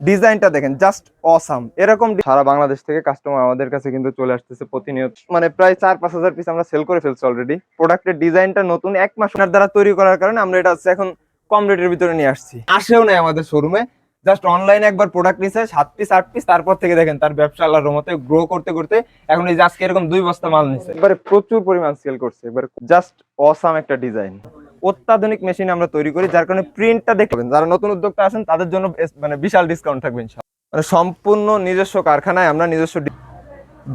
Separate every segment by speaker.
Speaker 1: ডিজাইনটা দেখেন just awesome এরকম সারা বাংলাদেশ থেকে কাস্টমার আমাদের কাছে কিন্তু চলে আসতেছে প্রতিনিয়ত। মানে প্রায় চার, পাঁচ হাজার পিস আমরা সেল করে ফেলছি অলরেডি প্রোডাক্টের ডিজাইনটা নতুন, এক মাস ওনার দ্বারা তৈরি করার কারণে আমরা এটা হচ্ছে এখন কম রেটের ভিতরে নিয়ে আসছি। আসেও নাই আমাদের শোরুমে জাস্ট অনলাইনে একবার প্রোডাক্ট নিছে, সাত পিস আট পিস তারপর থেকে দেখেন তার ব্যবসা আল্লাহর রহমতে গ্রো করতে করতে এখন এই আজকে এরকম দুই বস্তা মাল নিছে। একবারে প্রচুর পরিমাণ সেল করছে একবারে জাস্ট অসাম একটা ডিজাইন অত্যাধুনিক মেশিন আমরা তৈরি করি, যার কারণে প্রিন্টটা দেখবেন যারা নতুন উদ্যোক্তা আছেন, তাদের জন্য মানে বিশাল ডিসকাউন্ট থাকবে মানে সম্পূর্ণ নিজস্ব কারখানায় আমরা নিজস্ব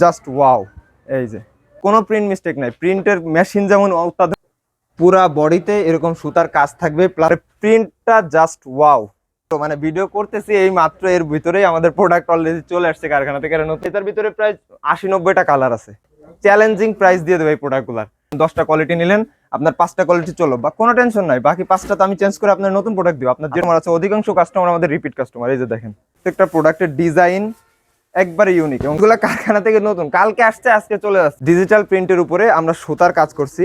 Speaker 1: জাস্ট ওয়াও এই যে, কোনো প্রিন্ট মিস্টেক নাই। প্রিন্টের মেশিন যেমন অত্যাধুনিক, পুরা বডিতে এরকম সুতার কাজ থাকবে প্রিন্টটা জাস্ট ওয়াও তো মানে ভিডিও করতেছি এই মাত্র, এর ভিতরেই আমাদের প্রোডাক্ট অলরেডি চলে আসছে কারখানা থেকে। কারণ এটার ভিতরে প্রায় আশি নব্বইটা কালার আছে। চ্যালেঞ্জিং প্রাইস দিয়ে দেবে এই প্রোডাক্টগুলার দশটা কোয়ালিটি নিলেন আপনার পাঁচটা কোয়ালিটি চলো, বা কোনো টেনশন নাই, বাকি পাঁচটা তো আমি চেঞ্জ করে আপনার নতুন প্রোডাক্ট দিব। আপনার যে আছে, অধিকাংশ কাস্টমার আমাদের রিপিট কাস্টমার এই যে দেখেন। প্রত্যেকটা প্রোডাক্টের ডিজাইন একবারে ইউনিক এবং এগুলো কারখানা থেকে নতুন। কালকে আসছে, আজকে চলে আসছে। ডিজিটাল প্রিন্টের উপরে আমরা সুতার কাজ করছি,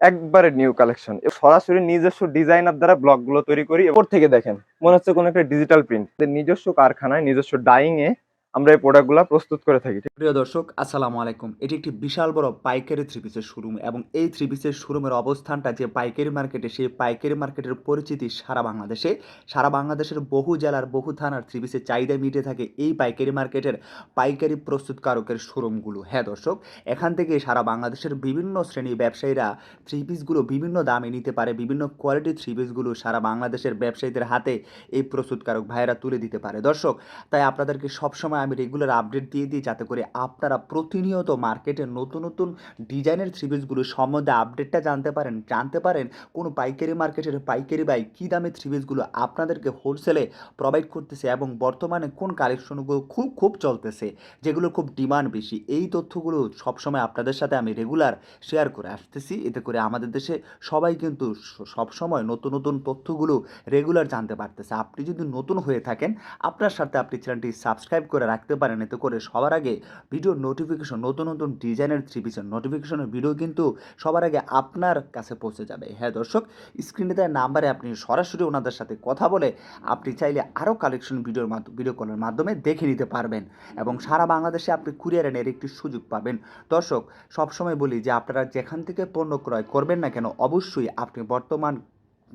Speaker 1: একবারে নিউ কালেকশন সরাসরি নিজস্ব ডিজাইনার দ্বারা ব্লগগুলো তৈরি করি। এরপর থেকে দেখেন, মনে হচ্ছে কোনো একটা ডিজিটাল প্রিন্ট নিজস্ব কারখানায়, নিজস্ব ডাইং এ আমরা এই প্রোডাক্টগুলো প্রস্তুত করে থাকি
Speaker 2: প্রিয় দর্শক, আসসালামু আলাইকুম। এটি একটি বিশাল বড় পাইকারি থ্রি পিসের শোরুম এবং এই থ্রি পিসের শোরুমের অবস্থানটা যে পাইকারি মার্কেটে সেই পাইকারি মার্কেটের পরিচিতি সারা বাংলাদেশে। সারা বাংলাদেশের বহু জেলার, বহু থানার থ্রি পিসের চাহিদা মিটে থাকে এই পাইকারি মার্কেটের পাইকারি প্রস্তুতকারকের শোরুমগুলো হ্যাঁ দর্শক, এখান থেকে সারা বাংলাদেশের বিভিন্ন শ্রেণি ব্যবসায়ীরা থ্রি পিসগুলো বিভিন্ন দামে নিতে পারে, বিভিন্ন কোয়ালিটির থ্রি পিসগুলো সারা বাংলাদেশের ব্যবসায়ীদের হাতে এই প্রস্তুতকারক ভাইয়েরা তুলে দিতে পারে। দর্শক, তাই আপনাদেরকে সবসময় আমি রেগুলার আপডেট দিয়ে দিই যাতে করে আপনারা প্রতিনিয়ত মার্কেটে নতুন নতুন ডিজাইনের থ্রি পিসগুলো সম্বন্ধে আপডেটটা জানতে পারেন জানতে পারেন কোন পাইকারি মার্কেটের পাইকারি বাই কী দামে থ্রি পিসগুলো আপনাদেরকে হোলসেলে প্রোভাইড করতেছে এবং বর্তমানে কোন কালেকশনগুলো খুব খুব চলতেছে, যেগুলো খুব ডিমান্ড বেশি, এই তথ্যগুলো সবসময় আপনাদের সাথে আমি রেগুলার শেয়ার করে আসতেছি। এতে করে আমাদের দেশে সবাই কিন্তু সবসময় নতুন নতুন তথ্যগুলো রেগুলার জানতে পারতেছে। আপনি যদি নতুন হয়ে থাকেন, আপনার সাথে আপনি চ্যানেলটি সাবস্ক্রাইব করে রাখতে পারেন। এতে করে সবার আগে ভিডিও নোটিফিকেশন নতুন নতুন ডিজাইনের থ্রি পিসের নোটিফিকেশনের ভিডিও কিন্তু সবার আগে আপনার কাছে পৌঁছে যাবে। হ্যাঁ দর্শক স্ক্রিনে দেওয়া নাম্বারে আপনি সরাসরি ওনাদের সাথে কথা বলে আপনি চাইলে আরও কালেকশন ভিডিওর মাধ্যমে ভিডিও কলের মাধ্যমে দেখে নিতে পারবেন এবং সারা বাংলাদেশে আপনি কুরিয়ার এনের একটি সুযোগ পাবেন। দর্শক, সবসময় বলি যে আপনারা যেখান থেকে পণ্য ক্রয় করবেন না কেন, অবশ্যই আপনি বর্তমান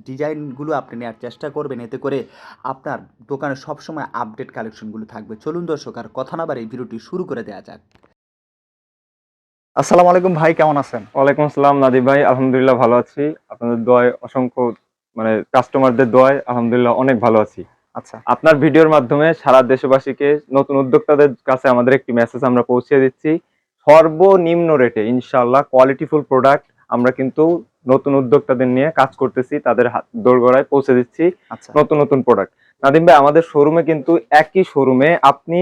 Speaker 2: ডিজাইনগুলো আপনি নেওয়ার চেষ্টা করবেন। এতে করে আপনার দোকানে সবসময় আপডেট কালেকশনগুলো থাকবে। চলুন দর্শক আর কথা না এই ভিডিওটি শুরু করে দেওয়া যাক।
Speaker 3: আসসালামু আলাইকুম ভাই কেমন আছেন?
Speaker 1: ওয়ালাইকুম আসসালাম নাদিব ভাই আলহামদুলিল্লাহ ভালো আছি। আপনাদের দোয়ায় অসংখ্য মানে কাস্টমারদের দোয়ায় আলহামদুলিল্লাহ অনেক ভালো আছি।
Speaker 3: আচ্ছা।
Speaker 1: আপনার ভিডিওর মাধ্যমে সারা দেশবাসীকে নতুন উদ্যোক্তাদের কাছে আমাদের একটি মেসেজ আমরা পৌঁছে দিচ্ছি। সর্বনিম্ন রেটে ইনশাল্লাহ কোয়ালিটিফুল প্রোডাক্ট আমরা কিন্তু নতুন উদ্যোক্তাদের নিয়ে কাজ করতেছি তাদের দোরগড়ায় পৌঁছে দিচ্ছি
Speaker 3: আচ্ছা।
Speaker 1: নতুন নতুন প্রোডাক্ট নাদিম ভাই আমাদের শোরুমে কিন্তু একই শোরুমে আপনি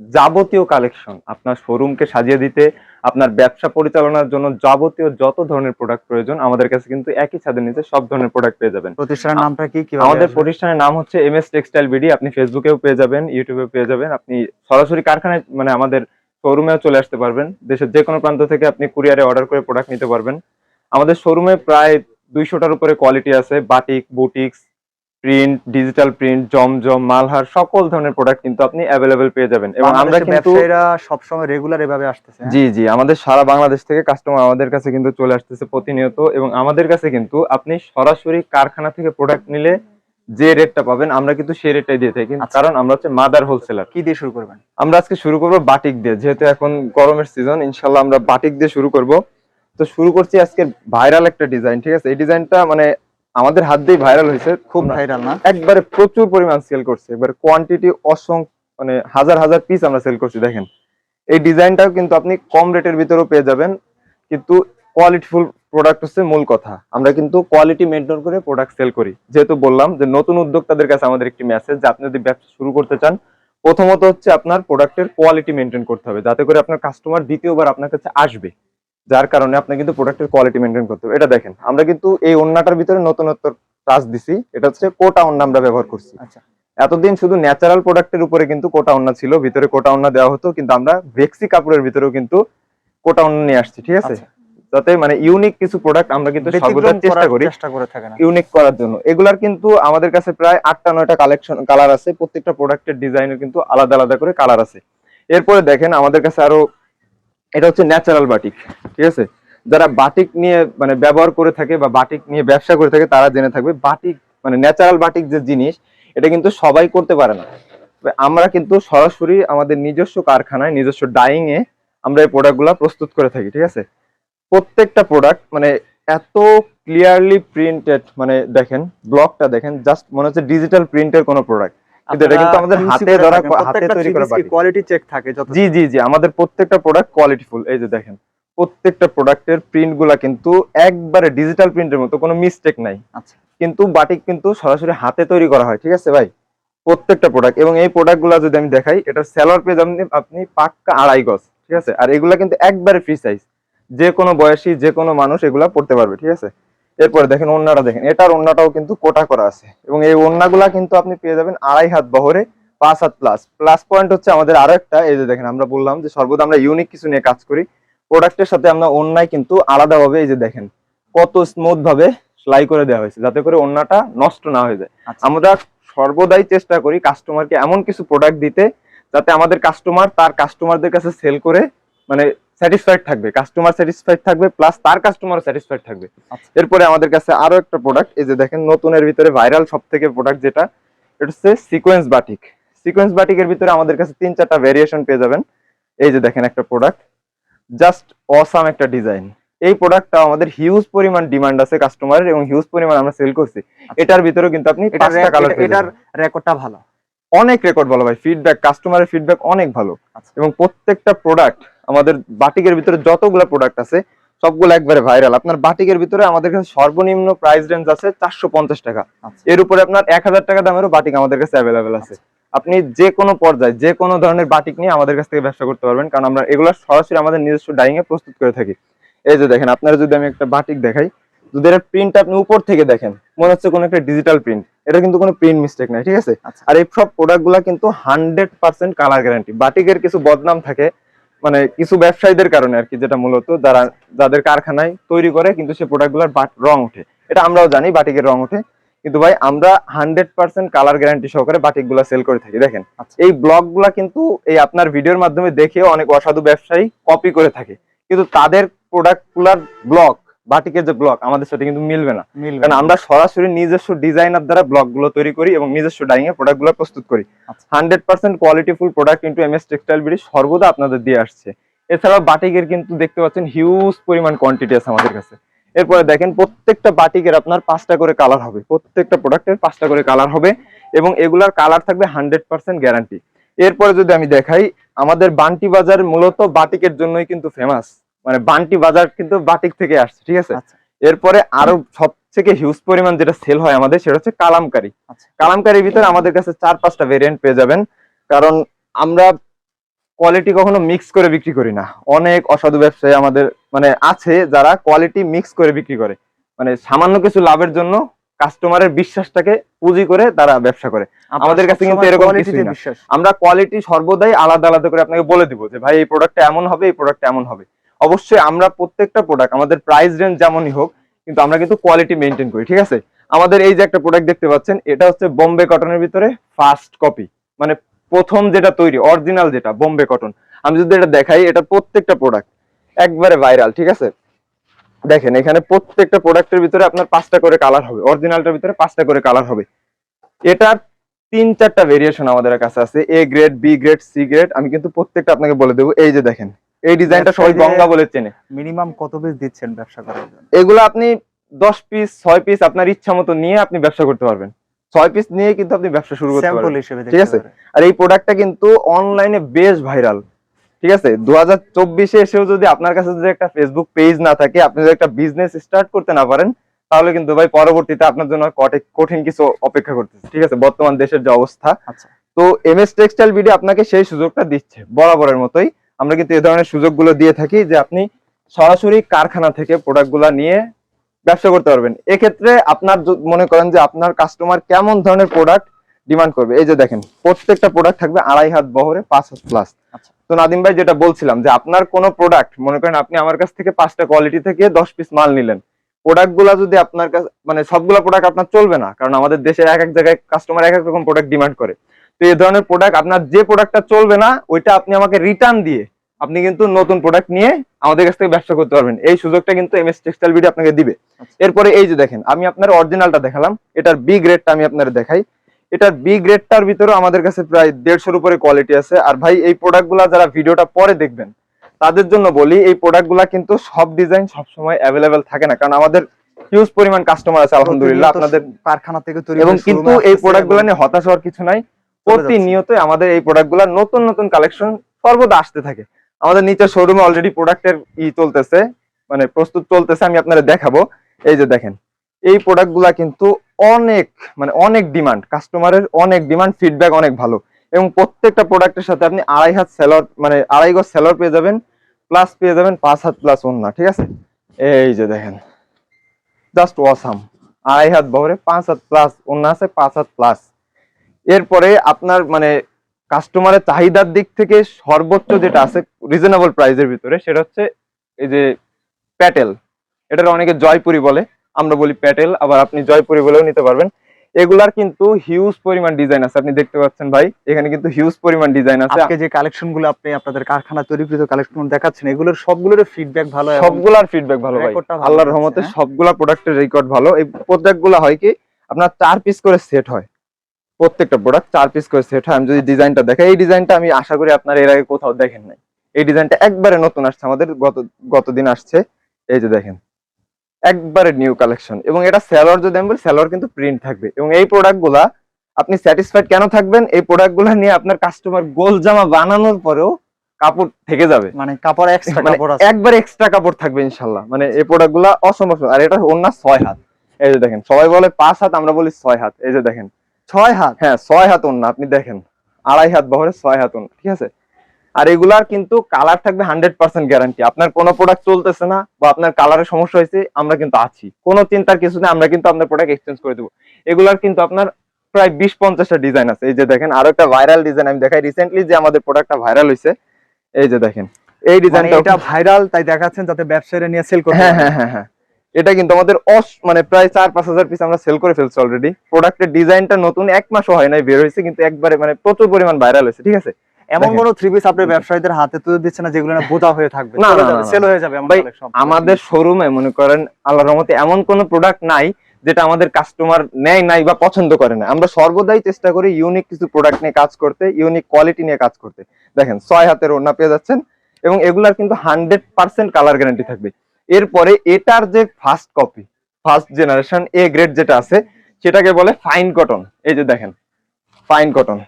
Speaker 1: যাবতীয় কালেকশন আপনার শোরুমকে সাজিয়ে দিতে আপনার ব্যবসা পরিচালনার জন্য যাবতীয় যত ধরনের প্রোডাক্ট প্রয়োজন আমাদের কাছে কিন্তু একই ছাদের নিচে সব ধরনের প্রোডাক্ট পেয়ে যাবেন।
Speaker 3: প্রতিষ্ঠানের নামটা কি
Speaker 1: আমাদের প্রতিষ্ঠানের নাম হচ্ছে এম এস টেক্সটাইল বিডি আপনি ফেসবুকেও পেয়ে যাবেন ইউটিউবেও পেয়ে যাবেন আপনি সরাসরি কারখানায় মানে আমাদের শোরুমেও চলে আসতে পারবেন। দেশের যে কোনো প্রান্ত থেকে আপনি কুরিয়ারে অর্ডার করে প্রোডাক্ট নিতে পারবেন। আমাদের শোরুমে প্রায় দুইশোটার উপরে কোয়ালিটি আছে। Batik boutiques print digital print জমজম মালহার সকল ধরনের প্রোডাক্ট কিন্তু আপনি অ্যাভেলেবেল পেয়ে যাবেন। এবং আমরা কিন্তু
Speaker 3: সবসময় রেগুলার এভাবে আসতেছে হ্যাঁ?
Speaker 1: জি জি। আমাদের সারা বাংলাদেশ থেকে কাস্টমার আমাদের কাছে কিন্তু চলে আসতেছে প্রতিনিয়ত। এবং আমাদের কাছে কিন্তু আপনি সরাসরি কারখানা থেকে প্রোডাক্ট নিলে যে রেটটা পাবেন আমরা কিন্তু সেই রেটটাই দিয়ে থাকি।
Speaker 3: আচ্ছা।
Speaker 1: কারণ আমরা হচ্ছে মাদার হোলসেলার
Speaker 3: কি দিয়ে শুরু করবেন?
Speaker 1: আমরা আজকে শুরু করব বাটিক দিয়ে। যেহেতু এখন গরমের সিজন ইনশাল্লাহ আমরা বাটিক দিয়ে শুরু করব। তো শুরু করছি আজকে ভাইরাল একটা ডিজাইন ঠিক আছে? এই ডিজাইনটা মানে আমাদের হাত দিয়ে ভাইরাল হয়েছে।
Speaker 3: খুব ভাইরাল না?
Speaker 1: একবারে প্রচুর পরিমাণ সেল করছে। একবারে কোয়ান্টিটি অসংখ্য মানে হাজার হাজার পিস আমরা সেল করছি দেখেন। এই ডিজাইনটাও কিন্তু আপনি কম রেটের ভিতরেও পেয়ে যাবেন। কিন্তু কোয়ালিটিফুল প্রোডাক্ট হচ্ছে মূল কথা। আমরা কিন্তু কোয়ালিটি মেনটেন করে প্রোডাক্ট সেল করি। যেহেতু বললাম যে নতুন উদ্যোক্তাদের কাছে আমাদের একটি মেসেজ যে আপনি যদি ব্যবসা শুরু করতে চান প্রথমত হচ্ছে আপনার প্রোডাক্টের কোয়ালিটি মেনটেন করতে হবে। যাতে করে আপনার কাস্টমার দ্বিতীয়বার আপনার কাছে আসবে যার কারণে আপনার কিন্তু প্রোডাক্টের কোয়ালিটি মেনটেন করতে হবে। এটা দেখেন আমরা কিন্তু এই ওন্নাটার ভিতরে নতুনত্ব টাচ দিছি এটা হচ্ছে কোটা ওন্না আমরা ব্যবহার করছি।
Speaker 3: আচ্ছা।
Speaker 1: এতদিন শুধু ন্যাচারাল প্রোডাক্টের উপরে কিন্তু কোটা ওন্না ছিল ভিতরে কোটা ওন্না দেওয়া হতো কিন্তু আমরা ভেক্সি কাপড়ের ভিতরেও কিন্তু কোটা ওন্না নিয়ে আসছি ঠিক আছে?
Speaker 3: আচ্ছা।
Speaker 1: যাতে মানে ইউনিক কিছু প্রোডাক্ট আমরা কিন্তু সর্বদা চেষ্টা করি
Speaker 3: চেষ্টা করে থাকেন
Speaker 1: ইউনিক করার জন্য। এগুলার কিন্তু আমাদের কাছে প্রায় আটটা নয়টা কালেকশন কালার আছে। প্রত্যেকটা প্রোডাক্টের ডিজাইনের কিন্তু আলাদা আলাদা করে কালার আছে। এরপরে দেখেন আমাদের কাছে আরও এটা হচ্ছে ন্যাচারাল বাটিক ঠিক আছে? যারা বাটিক নিয়ে মানে ব্যবহার করে থাকে বা বাটিক নিয়ে ব্যবসা করে থাকে তারা জেনে থাকবে বাটিক মানে ন্যাচারাল বাটিক যে জিনিস এটা কিন্তু সবাই করতে পারে না। আমরা কিন্তু সরাসরি আমাদের নিজস্ব কারখানায় নিজস্ব ডাইং এ আমরা এই প্রোডাক্টগুলো প্রস্তুত করে থাকি ঠিক আছে? প্রত্যেকটা প্রোডাক্ট মানে এত ক্লিয়ারলি প্রিন্টেড মানে দেখেন ব্লকটা দেখেন জাস্ট মনে হচ্ছে ডিজিটাল প্রিন্টের কোনো প্রোডাক্ট কিন্তু এটা কিন্তু আমাদের হাতে ধরা হাতে তৈরি করা বাটিক
Speaker 3: কোয়ালিটি চেক থাকে যত
Speaker 1: জি জি জি আমাদের প্রত্যেকটা প্রোডাক্ট কোয়ালিটিফুল এই যে দেখেন প্রত্যেকটা প্রোডাক্টের প্রিন্টগুলা কিন্তু একবারে ডিজিটাল প্রিন্টের মতো কোনো মিস্টেক নাই।
Speaker 3: আচ্ছা।
Speaker 1: কিন্তু বাটিক কিন্তু সরাসরি হাতে তৈরি করা হয় ঠিক আছে ভাই? প্রত্যেকটা প্রোডাক্ট এবং এই প্রোডাক্টগুলা যদি আমি দেখাই এটার সেলর পেজ আপনি আপনি পাক্কা আড়াই গজ ঠিক আছে? আর এগুলা কিন্তু একবারে ফ্রি সাইজ যে কোনো বয়সী যে কোনো মানুষ এগুলা পড়তে পারবে ঠিক আছে? এরপরে দেখেন ওন্নাটা দেখেন এটার ওন্নাটাও কিন্তু কোটা করা আছে। এবং এই ওন্নাগুলা কিন্তু আপনি পেয়ে যাবেন আড়াই হাত বহরে পাঁচ হাত প্লাস প্লাস পয়েন্ট হচ্ছে আমাদের আরও একটা এই যে দেখেন আমরা বললাম যে সর্বদা আমরা ইউনিক কিছু নিয়ে কাজ করি। প্রোডাক্টের সাথে আমরা অন্যায় কিন্তু আলাদাভাবে এই যে দেখেন কত স্মুথ ভাবে সেলাই করে দেওয়া হয়েছে যাতে করে অন্যটা নষ্ট না হয়ে যায়।
Speaker 3: আচ্ছা।
Speaker 1: আমরা সর্বদাই চেষ্টা করি কাস্টমারকে এমন কিছু প্রোডাক্ট দিতে যাতে আমাদের কাস্টমার তার কাস্টমারদের কাছে সেল করে মানে স্যাটিসফাইড থাকবে কাস্টমার স্যাটিসফাইড থাকবে প্লাস তার কাস্টমার স্যাটিসফাইড থাকবে।
Speaker 3: আচ্ছা।
Speaker 1: এরপরে আমাদের কাছে আরও একটা প্রোডাক্ট এই যে দেখেন নতুনের ভিতরে ভাইরাল সব থেকে প্রোডাক্ট যেটা এটা হচ্ছে সিকোয়েন্স বাটিক সিকোয়েন্স বাটিকের ভিতরে আমাদের কাছে তিন চারটা ভেরিয়েশন পেয়ে যাবেন। এই যে দেখেন একটা প্রোডাক্ট জাস্ট অসাম একটা ডিজাইন এই প্রোডাক্টটা আমাদের হিউজ পরিমাণ ডিমান্ড আছে কাস্টমারের এবং হিউজ পরিমাণ আমরা সেল করছি। এটার ভিতরে কিন্তু আপনি পাঁচটা কালার
Speaker 3: এটার রেকর্ডটা ভালো।
Speaker 1: অনেক রেকর্ড ভালো ভাই। ফিডব্যাক কাস্টমারের ফিডব্যাক অনেক ভালো।
Speaker 3: আচ্ছা।
Speaker 1: এবং প্রত্যেকটা প্রোডাক্ট আমাদের বাটিকের ভিতরে যতগুলো প্রোডাক্ট আছে সবগুলো একবারে ভাইরাল আপনার বাটিকের ভিতরে আমাদের কাছে সর্বনিম্ন প্রাইস রেঞ্জ আছে চারশো পঞ্চাশ টাকা।
Speaker 3: আচ্ছা।
Speaker 1: এর উপরে আপনার এক হাজার টাকা দামেরও বাটিক আমাদের কাছে অ্যাভেলেবেল আছে। আপনি যে কোনো পর্যায়ে যে কোনো ধরনের বাটিক নিয়ে আমাদের কাছ থেকে ব্যবসা করতে পারবেন কারণ আমরা এগুলো সরাসরি আমাদের নিজস্ব ডাইং এ প্রস্তুত করে থাকি। এই যে দেখেন আপনারা যদি আমি একটা বাটিক দেখাই যদি এর প্রিন্ট আপনি উপর থেকে দেখেন মনে হচ্ছে কোনো একটা ডিজিটাল প্রিন্ট এটা কিন্তু কোনো প্রিন্ট মিস্টেক নাই ঠিক আছে?
Speaker 3: আচ্ছা।
Speaker 1: আর এই সব প্রোডাক্টগুলা কিন্তু হান্ড্রেড পার্সেন্ট কালার গ্যারান্টি বাটিকের কিছু বদনাম থাকে মানে কিছু ব্যবসায়ীদের কারণে আর কি যেটা মূলত যারা যাদের কারখানায় তৈরি করে কিন্তু সে প্রোডাক্টগুলার রং ওঠে। এটা আমরাও জানি বাটিকের রং ওঠে। কিন্তু ভাই আমরা হান্ড্রেড পার্সেন্ট কালার গ্যারান্টি সহকারে বাটিকগুলা সেল করে থাকি দেখেন।
Speaker 3: আচ্ছা।
Speaker 1: এই ব্লগগুলা কিন্তু এই আপনার ভিডিওর মাধ্যমে দেখে অনেক অসাধু ব্যবসায়ী কপি করে থাকে। কিন্তু তাদের প্রোডাক্টগুলার ব্লগ বাটিকের যে ব্লগ আমাদের সাথে কিন্তু মিলবে না। কারণ আমরা সরাসরি নিজস্ব ডিজাইনার দ্বারা ব্লকগুলো তৈরি করি এবং নিজস্ব ডাইং এ প্রোডাক্টগুলো প্রস্তুত করি। হান্ড্রেড পার্সেন্ট কোয়ালিটিফুল প্রোডাক্ট কিন্তু এম এস টেক্সটাইল বিডি সর্বদা আপনাদের দিয়ে আসছে। এছাড়াও বাটিকের কিন্তু দেখতে পাচ্ছেন হিউজ পরিমাণ কোয়ান্টিটি আছে আমাদের কাছে। এরপরে দেখেন প্রত্যেকটা বাটিকের আপনার পাঁচটা করে কালার হবে। প্রত্যেকটা প্রোডাক্টের পাঁচটা করে কালার হবে এবং এগুলার কালার থাকবে হান্ড্রেড পার্সেন্ট গ্যারান্টি এরপরে যদি আমি দেখাই আমাদের বান্টি বাজার মূলত বাটিকের জন্যই কিন্তু ফেমাস মানে বান্টি বাজার কিন্তু বাটিক থেকে আসছে ঠিক আছে?
Speaker 3: আচ্ছা।
Speaker 1: এরপরে আরও সব থেকে হিউজ পরিমাণ যেটা সেল হয় আমাদের সেটা হচ্ছে কালামকারি।
Speaker 3: আচ্ছা।
Speaker 1: কালামকারির ভিতরে আমাদের কাছে চার পাঁচটা ভেরিয়েন্ট পেয়ে যাবেন কারণ আমরা কোয়ালিটি কখনো মিক্স করে বিক্রি করি না। অনেক অসাধু ব্যবসায়ী আমাদের মানে আছে যারা কোয়ালিটি মিক্স করে বিক্রি করে। মানে সামান্য কিছু লাভের জন্য কাস্টমারের বিশ্বাসটাকে পুঁজি করে তারা ব্যবসা করে। আমাদের কাছে কিন্তু এরকম কিছুই না।
Speaker 3: বিশ্বাস।
Speaker 1: আমরা কোয়ালিটি সর্বদাই আলাদা আলাদা করে আপনাকে বলে দিব যে ভাই এই প্রোডাক্টটা এমন হবে এই প্রোডাক্টটা এমন হবে। অবশ্যই আমরা প্রত্যেকটা প্রোডাক্ট আমাদের প্রাইস রেঞ্জ যেমনই হোক, কিন্তু আমরা কিন্তু কোয়ালিটি মেনটেন করি, ঠিক আছে? আমাদের এই যে একটা প্রোডাক্ট দেখতে পাচ্ছেন, এটা হচ্ছে বোম্বে কটনের ভিতরে ফার্স্ট কপি মানে প্রথম যেটা তৈরি অরিজিনাল যেটা বোম্বে কটন আমি যদি এটা দেখাই, এটা প্রত্যেকটা প্রোডাক্ট একবারে ভাইরাল ঠিক আছে? দেখেন, এখানে প্রত্যেকটা প্রোডাক্টের ভিতরে আপনার পাঁচটা করে কালার হবে অরিজিনালটার ভিতরে পাঁচটা করে কালার হবে। এটার তিন চারটা ভেরিয়েশন আমাদের কাছে আছে A grade B grade C grade আমি কিন্তু প্রত্যেকটা আপনাকে বলে দেবো। এই যে দেখেন এই ডিজাইনটা সবাই গঙ্গা বলে চেনে।
Speaker 3: মিনিমাম কত পিস দিচ্ছেন ব্যবসা করার জন্য?
Speaker 1: এগুলো আপনি দশ পিস ছয় পিস আপনার ইচ্ছা মতো নিয়ে আপনি ব্যবসা করতে পারবেন। ছয় পিস নিয়ে কিন্তু আপনি ব্যবসা শুরু করতে
Speaker 3: স্যাম্পল
Speaker 1: পারবেন।
Speaker 3: হিসেবে
Speaker 1: ঠিক আছে? আর এই প্রোডাক্টটা কিন্তু অনলাইনে বেশ ভাইরাল ঠিক আছে? দু হাজার চব্বিশে এসেও যদি আপনার কাছে যদি একটা ফেসবুক পেজ না থাকে আপনি যদি একটা বিজনেস স্টার্ট করতে না পারেন তাহলে কিন্তু ভাই পরবর্তীতে আপনার জন্য কটে- কঠিন কিছু অপেক্ষা করতেছে। ঠিক আছে? বর্তমান দেশের যে অবস্থা।
Speaker 3: আচ্ছা।
Speaker 1: তো এম এস টেক্সটাইল বিডি আপনাকে সেই সুযোগটা দিচ্ছে বরাবরের মতোই। আমরা কিন্তু এই ধরনের সুযোগগুলো দিয়ে থাকি যে আপনি সরাসরি কারখানা থেকে প্রোডাক্টগুলো নিয়ে ব্যবসা করতে পারবেন। এক্ষেত্রে আপনার মনে করেন যে আপনার কাস্টমার কেমন ধরনের প্রোডাক্ট ডিমান্ড করবে? এই যে দেখেন প্রত্যেকটা প্রোডাক্ট থাকবে আড়াই হাত বহরে পাঁচ হাত প্লাস
Speaker 3: আচ্ছা।
Speaker 1: তো নাদিম ভাই যেটা বলছিলাম যে আপনার কোনো প্রোডাক্ট মনে করেন আপনি আমার কাছ থেকে পাঁচটা কোয়ালিটি থেকে দশ পিস মাল নিলেন। প্রোডাক্টগুলা যদি আপনার কাছে মানে সবগুলা প্রোডাক্ট আপনার চলবে না কারণ আমাদের দেশে এক এক জায়গায় কাস্টমার এক এক রকম প্রোডাক্ট ডিমান্ড করে। তো এই ধরনের প্রোডাক্ট আপনার যে প্রোডাক্টটা চলবে না ওইটা আপনি আমাকে রিটার্ন দিয়ে আপনি কিন্তু নতুন প্রোডাক্ট নিয়ে আমাদের কাছ থেকে ব্যবসা করতে পারবেন। এই সুযোগটা কিন্তু এম এস টেক্সটাইল ভিডিও আপনাকে দিবে। এরপরে এই যে দেখেন আমি আপনার অরিজিনালটা দেখালাম। এটার বি গ্রেডটা আমি আপনার দেখাই। এটার বি গ্রেডটার ভিতরে আমাদের কাছে প্রায় দেড়শোর উপরে কোয়ালিটি আছে। আর ভাই এই প্রোডাক্টগুলো যারা ভিডিওটা পরে দেখবেন তাদের জন্য বলি এই প্রোডাক্টগুলো কিন্তু সব ডিজাইন সব সময় অ্যাভেলেবেল থাকে না। কারণ আমাদের হিউজ পরিমাণ কাস্টমার আছে আলহামদুলিল্লাহ। আপনাদের
Speaker 3: কারখানা থেকে তৈরি
Speaker 1: এবং কিন্তু এই প্রোডাক্টগুলো নিয়ে হতাশ হওয়ার কিছু নাই। প্রতিনিয়ত আমাদের এই প্রোডাক্টগুলো নতুন নতুন কালেকশন সর্বদা আসতে থাকে। আমাদের নিচে শোরুমে অলরেডি প্রোডাক্টের ই চলতেছে মানে প্রস্তুত চলতেছে, আমি আপনাদের দেখাবো। এই যে দেখেন, এই প্রোডাক্টগুলা কিন্তু অনেক মানে অনেক ডিমান্ড কাস্টমারের অনেক ডিমান্ড ফিডব্যাক অনেক ভালো। এবং প্রত্যেকটা প্রোডাক্টের সাথে আপনি আড়াই হাত সেলর মানে আড়াই গজ সেলর পেয়ে যাবেন প্লাস পেয়ে যাবেন পাঁচ হাত প্লাস ওন্না ঠিক আছে? এই যে দেখেন জাস্ট ওয়াসাম আড়াই হাত বহরে পাঁচ হাত প্লাস অন্য আছে, পাঁচ হাত প্লাস এরপরে আপনার মানে কাস্টমারের চাহিদার দিক থেকে সর্বোচ্চ যেটা আছে রিজনেবল প্রাইসের ভিতরে সেটা হচ্ছে এই যে প্যাটেল এটার অনেকে জয়পুরি বলে আমরা বলি প্যাটেল আবার আপনি জয়পুরি বলেও নিতে পারবেন। এগুলার কিন্তু হিউজ পরিমাণ ডিজাইন আছে আপনি দেখতে পাচ্ছেন ভাই এখানে কিন্তু হিউজ পরিমাণ ডিজাইন আছে।
Speaker 3: আজকে যে কালেকশনগুলো আপনি আপনাদের কারখানা তৈরিকৃত কালেকশন দেখাচ্ছেন এগুলোর সবগুলোর ফিডব্যাক ভালো
Speaker 1: সবগুলার ফিডব্যাক ভালো ভাই। আল্লাহর রহমতে
Speaker 3: হ্যাঁ?
Speaker 1: সবগুলা প্রোডাক্টের রেকর্ড ভালো। এই প্রোডাক্টগুলো হয় কি আপনার চার পিস করে সেট হয়। প্রত্যেকটা প্রোডাক্ট চার পিস করে সেট হয়। আমি যদি ডিজাইনটা দেখাই এই ডিজাইনটা আমি আশা করি আপনার এর আগে কোথাও দেখেন নাই। এই ডিজাইনটা একবারে নতুন আসছে আমাদের গত গতদিন আসছে। এই যে দেখেন একবারে নিউ কালেকশন এবং এটা সেলর যদি আমি বলি সেলর কিন্তু প্রিন্ট থাকবে। এবং এই প্রোডাক্টগুলা আপনি স্যাটিসফাইড কেন থাকবেন? এই প্রোডাক্টগুলো নিয়ে আপনার কাস্টমার গোল জামা বানানোর পরেও কাপড় থেকে যাবে।
Speaker 3: মানে কাপড় এক্সট্রা
Speaker 1: মানে
Speaker 3: কাপড় আছে।
Speaker 1: একবার এক্সট্রা কাপড় থাকবে ইনশাল্লাহ। মানে এই প্রোডাক্টগুলা অসম্ভব। আর এটা অন্য ছয় হাত। এই যে দেখেন সবাই বলে পাঁচ হাত আমরা বলি ছয় হাত। এই যে দেখেন
Speaker 3: ছয় হাত?
Speaker 1: হ্যাঁ ছয় হাত অন্য আপনি দেখেন। আড়াই হাত বহরে ছয় হাত অন্য ঠিক আছে? আর এগুলার কিন্তু কালার থাকবে হান্ড্রেড পার্সেন্ট গ্যারান্টি আপনার কোনো প্রোডাক্ট চলতেছে না বা আপনার কালারের সমস্যা হয়েছে আমরা কিন্তু আছি। কোনো চিন্তার কিছু নেই আমরা কিন্তু আপনার প্রোডাক্ট এক্সচেঞ্জ করে দেবো। এগুলার কিন্তু আপনার প্রায় বিশ পঞ্চাশটা ডিজাইন আছে। এই যে দেখেন আরও একটা ভাইরাল ডিজাইন আমি দেখাই। রিসেন্টলি যে আমাদের প্রোডাক্টটা ভাইরাল হয়েছে এই যে দেখেন এই
Speaker 3: মানে
Speaker 1: ডিজাইনটা
Speaker 3: এটা ভাইরাল তাই দেখাচ্ছেন যাতে ব্যবসায়ীরা নিয়ে সেল করতে
Speaker 1: হ্যাঁ হ্যাঁ হ্যাঁ হ্যাঁ। এটা কিন্তু আমাদের অস মানে প্রায় চার পাঁচ হাজার পিস আমরা সেল করে ফেলছি অলরেডি প্রোডাক্টের ডিজাইনটা নতুন এক মাসও হয় নাই বের হয়েছে কিন্তু একবারে মানে প্রচুর পরিমাণ ভাইরাল হয়েছে ঠিক আছে?
Speaker 3: এমন কোন থ্রি পিস আপনি ব্যবসায়ীদের হাতে তুলে দিচ্ছেন না যেগুলো না বোঝা হয়ে থাকবে।
Speaker 1: না,
Speaker 3: সেল হয়ে যাবে
Speaker 1: ভাই, আমাদের শোরুমে মনে করেন আল্লাহর রহমতে এমন কোনো প্রোডাক্ট নাই যেটা আমাদের কাস্টমার নেয় নাই বা পছন্দ করে না। আমরা সর্বদাই চেষ্টা করি ইউনিক কিছু প্রোডাক্ট নিয়ে কাজ করতে ইউনিক কোয়ালিটি নিয়ে কাজ করতে। দেখেন ছয় হাতের ওড়না পেয়ে যাচ্ছেন এবং এগুলার কিন্তু হান্ড্রেড পার্সেন্ট কালার গ্যারান্টি থাকবে। এরপরে এটার যে first copy first generation A grade যেটা আছে সেটাকে বলে ফাইন কটন এই যে দেখেন ফাইন কটন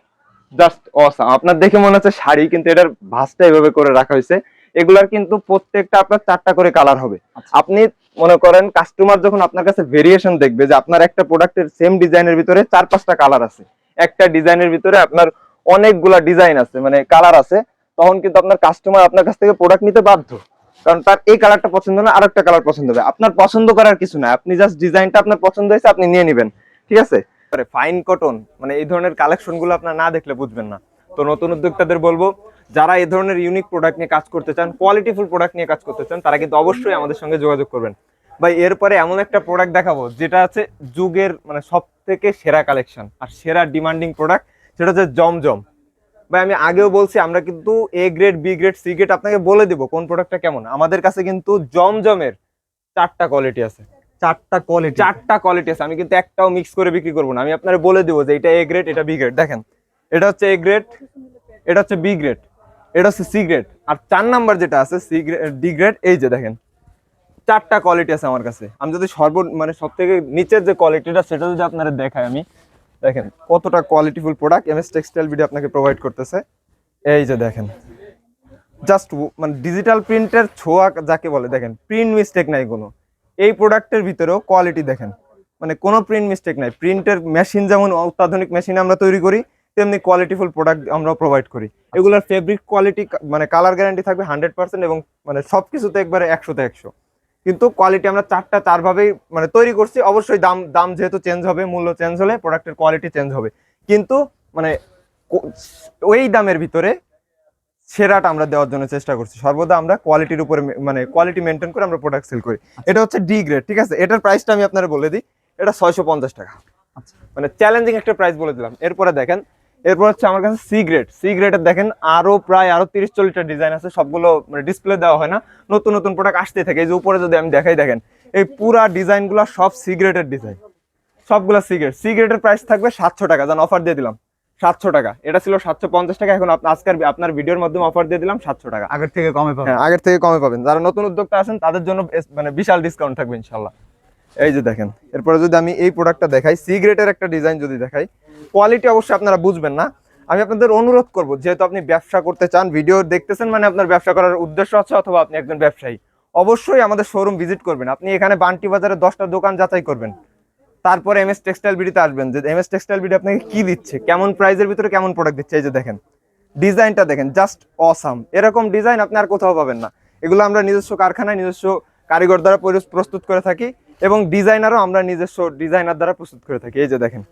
Speaker 1: জাস্ট অসাম আপনার দেখে মনে হচ্ছে শাড়ি কিন্তু এটার ভাঁজটা এভাবে করে রাখা হয়েছে। এগুলার কিন্তু প্রত্যেকটা আপনার চারটা করে কালার হবে।
Speaker 3: আচ্ছা।
Speaker 1: আপনি মনে করেন কাস্টমার যখন আপনার কাছে ভেরিয়েশন দেখবে যে আপনার একটা প্রোডাক্টের সেম ডিজাইনের ভিতরে চার পাঁচটা কালার আছে। একটা ডিজাইনের ভিতরে আপনার অনেকগুলা ডিজাইন আছে মানে কালার আছে তখন কিন্তু আপনার কাস্টমার আপনার কাছ থেকে প্রোডাক্ট নিতে বাধ্য। কারণ তার এই কালারটা পছন্দ না, আরেকটা কালার পছন্দ হবে। আপনার পছন্দ করার কিছু না আপনি জাস্ট ডিজাইনটা আপনার পছন্দ হয়েছে, আপনি নিয়ে নেবেন। ঠিক আছে? ফাইন কটন মানে এই ধরনের কালেকশনগুলো আপনার না দেখলে বুঝবেন না। তো নতুন উদ্যোক্তাদের বলব, যারা এই ধরনের ইউনিক প্রোডাক্ট নিয়ে কাজ করতে চান কোয়ালিটিফুল প্রোডাক্ট নিয়ে কাজ করতে চান, তারা কিন্তু অবশ্যই আমাদের সঙ্গে যোগাযোগ করবেন। ভাই, এরপরে এমন একটা প্রোডাক্ট দেখাবো, যেটা আছে যুগের মানে সব থেকে সেরা কালেকশন আর সেরা ডিমান্ডিং প্রোডাক্ট সেটা হচ্ছে জমজম। ভাই আমি আগেও বলছি আমরা কিন্তু A grade B grade C grade আপনাকে বলে দিব কোন প্রোডাক্টটা কেমন। আমাদের কাছে কিন্তু জমজমের চারটা কোয়ালিটি আছে।
Speaker 3: চারটা কোয়ালিটি
Speaker 1: চারটা কোয়ালিটি আছে। আমি কিন্তু একটাও মিক্স করে বিক্রি করব না। আমি আপনার বলে দিব যে এটা এ গ্রেড এটা বি গ্রেড দেখেন এটা হচ্ছে এ গ্রেড এটা হচ্ছে বি গ্রেড এটা হচ্ছে সি গ্রেড আর চার নাম্বার যেটা আছে সি গ্রেড ডি গ্রেড এই যে দেখেন চারটা কোয়ালিটি আছে আমার কাছে। আমি যদি সর্ব মানে সব থেকে নিচের যে কোয়ালিটিটা সেটা যদি আপনারা দেখাই আমি দেখেন কতটা qualityful product M S textile video আপনাকে প্রোভাইড করতেছে। এই যে দেখেন। জাস্ট মানে ডিজিটাল প্রিন্টের ছোঁয়া যাকে বলে দেখেন প্রিন্ট মিস্টেক নাই কোনো। এই প্রোডাক্টের ভিতরেও কোয়ালিটি দেখেন। মানে কোনো প্রিন্ট মিস্টেক নাই। প্রিন্টের মেশিন যেমন অত্যাধুনিক মেশিন আমরা তৈরি করি তেমনি কোয়ালিটিফুল প্রোডাক্ট আমরা প্রোভাইড করি। এগুলোর ফেব্রিক কোয়ালিটি মানে কালার গ্যারান্টি থাকবে হান্ড্রেড পার্সেন্ট এবং মানে সব কিছুতে একবারে একশোতে একশো। কিন্তু কোয়ালিটি আমরা চারটা চারভাবেই মানে তৈরি করছি। অবশ্যই দাম দাম যেহেতু চেঞ্জ হবে মূল্য চেঞ্জ হলে প্রোডাক্টের কোয়ালিটি চেঞ্জ হবে। কিন্তু মানে ওই দামের ভিতরে সেরাটা আমরা দেওয়ার জন্য চেষ্টা করছি। সর্বদা আমরা কোয়ালিটির উপরে মানে কোয়ালিটি মেনটেন করে আমরা প্রোডাক্ট সেল করি। এটা হচ্ছে ডি গ্রেড ঠিক আছে? এটার প্রাইসটা আমি আপনারা বলে দিই। এটা ছয়শো পঞ্চাশ টাকা।
Speaker 3: আচ্ছা।
Speaker 1: মানে চ্যালেঞ্জিং একটা প্রাইস বলে দিলাম। এরপরে দেখেন এরপর হচ্ছে আমার কাছে সি গ্রেড সি গ্রেডের দেখেন আরও প্রায় আরও তিরিশ চল্লিশটা ডিজাইন আছে সবগুলো মানে ডিসপ্লে দেওয়া হয় না। নতুন নতুন প্রোডাক্ট আসতে থাকে। এই যে উপরে যদি আমি দেখাই দেখেন এই পুরা ডিজাইনগুলো সব সি গ্রেডের ডিজাইন সবগুলো সি গ্রেড সি গ্রেডের প্রাইস থাকবে সাতশো টাকা। যেন অফার দিয়ে দিলাম। সাতশো টাকা। এটা ছিল সাতশো পঞ্চাশ টাকা। এখন আজকের আপনার ভিডিওর মাধ্যমে অফার দিয়ে দিলাম সাতশো টাকা।
Speaker 3: আগের থেকে কমে পাবেন।
Speaker 1: হ্যাঁ আগের থেকে কমে পাবেন। যারা নতুন উদ্যোক্তা আছেন তাদের জন্য মানে বিশাল ডিসকাউন্ট থাকবে ইনশাল্লাহ। এই যে দেখেন এরপরে যদি আমি এই প্রোডাক্টটা দেখাই সি গ্রেডের একটা ডিজাইন যদি দেখাই কোয়ালিটি অবশ্যই আপনারা বুঝবেন না। আমি আপনাদের অনুরোধ করব, যেহেতু আপনি ব্যবসা করতে চান ভিডিও দেখতেছেন মানে আপনার ব্যবসা করার উদ্দেশ্য আছে অথবা আপনি একজন ব্যবসায়ী। অবশ্যই আমাদের শোরুম ভিজিট করবেন। আপনি এখানে বান্টি বাজারে দশটা দোকান যাচাই করবেন। তারপরে এম এস টেক্সটাইল বিডিতে আসবেন। যে এম এস টেক্সটাইল বিডি আপনাকে কি দিচ্ছে, কেমন প্রাইজের ভিতরে কেমন প্রোডাক্ট দিচ্ছে, এই যে দেখেন। ডিজাইনটা দেখেন জাস্ট অসাম এরকম ডিজাইন আপনি আর কোথাও পাবেন না। এগুলো আমরা নিজস্ব কারখানায়, নিজস্ব কারিগর দ্বারা প্রস্তুত করে থাকি এবং ডিজাইনারও আমরা নিজস্ব ডিজাইনার দ্বারা প্রস্তুত করে থাকি। এই যে দেখেন।